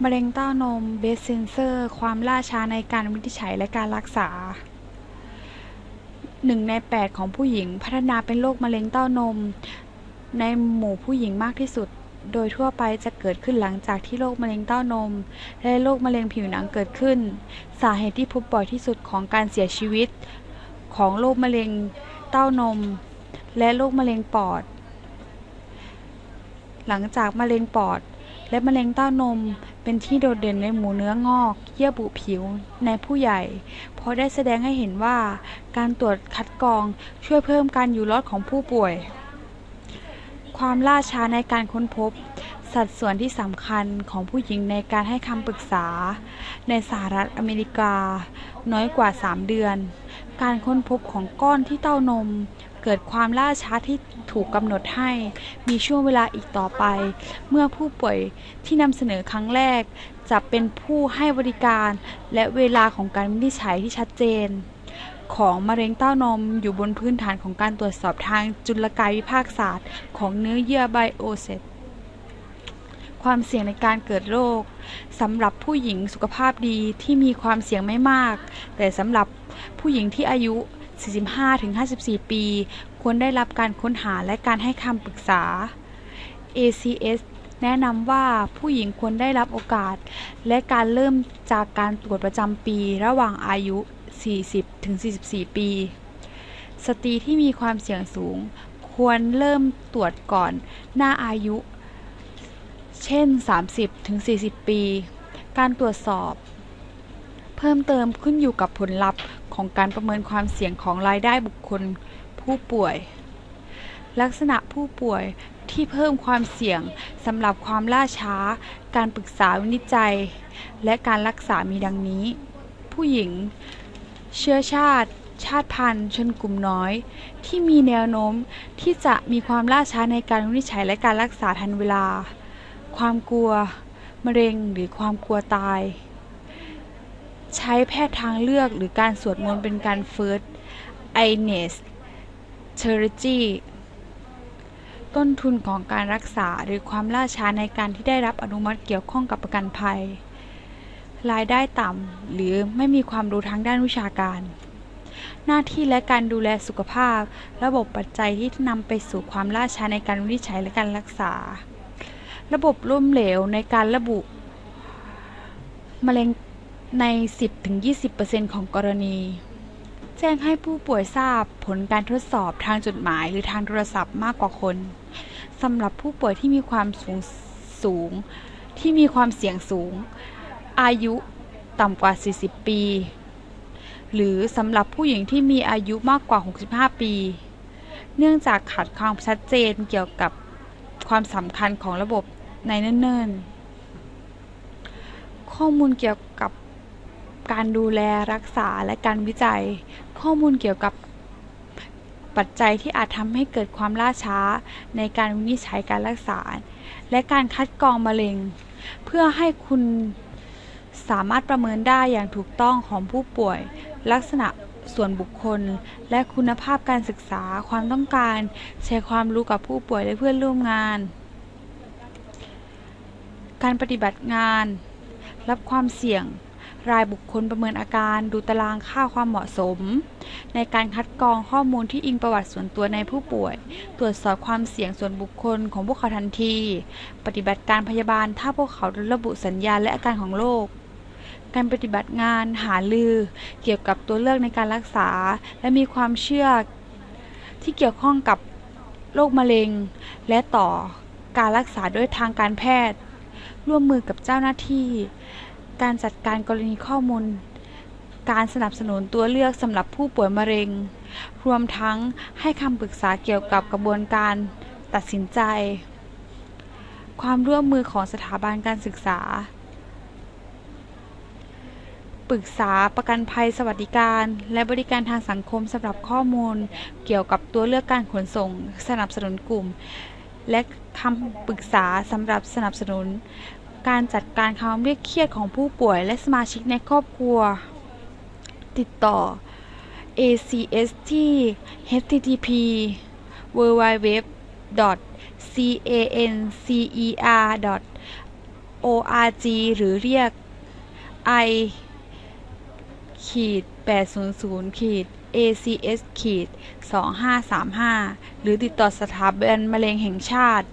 มะเร็งเต้านมเบสเซนเซอร์ ความล่าช้าในการวินิจฉัยและการรักษาหนึ่งในแปดของผู้หญิงพัฒนาเป็นโรคมะเร็งเต้านม ในหมู่ผู้หญิงมากที่สุด โดยทั่วไปจะเกิดขึ้นหลังจากที่โรคมะเร็งเต้านม และโรคมะเร็งผิวหนังเกิดขึ้น สาเหตุที่พบบ่อยที่สุดของการเสียชีวิต ของโรคมะเร็งเต้านม และโรคมะเร็งปอด หลังจากมะเร็งปอด และมะเร็งเต้านมเป็นที่โดดเด่นในหมู่เนื้องอก เยื่อบุผิว ในผู้ใหญ่ เพราะได้แสดงให้เห็นว่า การตรวจคัดกรองช่วยเพิ่มการอยู่รอดของผู้ป่วย ความล่าช้าในการค้นพบ สัดส่วนที่สำคัญของผู้หญิงในการให้คำปรึกษา ในสหรัฐอเมริกา น้อยกว่า 3 เดือน การค้นพบของก้อนที่เต้านม เกิดความล่าช้าที่ถูกกำหนดให้ มีช่วงเวลาอีกต่อไป เมื่อผู้ป่วยที่นำเสนอครั้งแรก จะเป็นผู้ให้บริการ และเวลาของการวินิจฉัยที่ชัดเจน ของมะเร็งเต้านมอยู่บนพื้นฐานของการตรวจสอบทางจุลกายวิภาคศาสตร์ ของเนื้อเยื่อไบโอเซตความเสี่ยงในการเกิดโรคสำหรับผู้หญิงสุขภาพดีที่มีความเสี่ยงไม่มาก แต่สำหรับผู้หญิงที่อายุ 45-54 ปี ควรได้รับการค้นหาและการให้คำปรึกษา ACS แนะนำว่าผู้หญิงควรได้รับโอกาส และการเริ่มจากการตรวจประจำปี ระหว่างอายุ 40-44 ปี สตรีที่มีความเสี่ยงสูง ควรเริ่มตรวจก่อนหน้าอายุ เช่น 30-40 ปี การตรวจสอบ เพิ่มเติมขึ้นอยู่กับผลลัพธ์ของการประเมินความเสี่ยงของรายได้บุคคลผู้ป่วย ลักษณะผู้ป่วยที่เพิ่มความเสี่ยงสำหรับความล่าช้า การปรึกษาวินิจฉัย และการรักษามีดังนี้ ผู้หญิง เชื้อชาติ ชาติพันธุ์ ชนกลุ่มน้อย ที่มีแนวโน้มที่จะมีความล่าช้าในการวินิจฉัยและการรักษาทันเวลา ความกลัว มะเร็งหรือความกลัวตาย ใช้แพทย์ทางเลือกหรือการสวดมนต์เป็นการ First i n e s t e r a p y ต้นทุนของการรักษาหรือความล่าช้าในการที่ได้รับอนุมัติเกี่ยวข้องกับประกันภัย รายได้ต่ำหรือไม่มีความรู้ทางด้านวิชาการ หน้าที่และการดูแลสุขภาพ ระบบปัจจัยที่นำไปสู่ความล่าช้าในการวินิจฉัยและการรักษา ระบบล้มเหลวในการระบุมะเร็ง ใน 10-20%ของกรณี แจ้งให้ผู้ป่วยทราบผลการทดสอบทางจดหมายหรือทางโทรศัพท์มากกว่าคนสำหรับผู้ป่วยที่มีความสูงสูง ที่มีความเสี่ยงสูง อายุต่ำกว่า 40 ปี หรือสำหรับผู้หญิงที่มีอายุมากกว่า 65 ปี เนื่องจากขาดความชัดเจนเกี่ยวกับความสำคัญของระบบในเนิ่นๆ ข้อมูลเกี่ยวกับ การดูแลรักษาและการวิจัย ข้อมูลเกี่ยวกับปัจจัยที่อาจทำให้เกิดความล่าช้าในการวินิจฉัยการรักษา และการคัดกรองมะเร็ง เพื่อให้คุณสามารถประเมินได้อย่างถูกต้องของผู้ป่วย ลักษณะส่วนบุคคล และคุณภาพการศึกษาความต้องการแชร์ความรู้กับผู้ป่วยและเพื่อนร่วมงาน การปฏิบัติงาน รับความเสี่ยง รายบุคคลประเมินอาการ ดูตารางค่าความเหมาะสม ในการคัดกรองข้อมูลที่อิงประวัติส่วนตัวในผู้ป่วย ตรวจสอบความเสี่ยงส่วนบุคคลของพวกเขาทันที ปฏิบัติการพยาบาลถ้าพวกเขาระบุสัญญาณและอาการของโรคการปฏิบัติงานหาลือ เกี่ยวกับตัวเลือกในการรักษา และมีความเชื่อที่เกี่ยวข้องกับโรคมะเร็ง และต่อการรักษาด้วยทางการแพทย์ ร่วมมือกับเจ้าหน้าที่ การจัดการกรณีข้อมูล การสนับสนุนตัวเลือกสำหรับผู้ป่วยมะเร็ง รวมทั้งให้คำปรึกษาเกี่ยวกับกระบวนการตัดสินใจ ความร่วมมือของสถาบันการศึกษา ปรึกษาประกันภัยสวัสดิการ และบริการทางสังคมสำหรับข้อมูล เกี่ยวกับตัวเลือกการขนส่ง สนับสนุนกลุ่ม และคำปรึกษาสำหรับสนับสนุน การจัดการความเรียกเครียดของผู้ป่วยและสมาชิกในครอบครัว ติดต่อ ACS ที่ http www cancер org หรือเรียก i ขีด800ขีด acs ขีด2535 หรือติดต่อสถาบันมะเร็งแห่งชาติ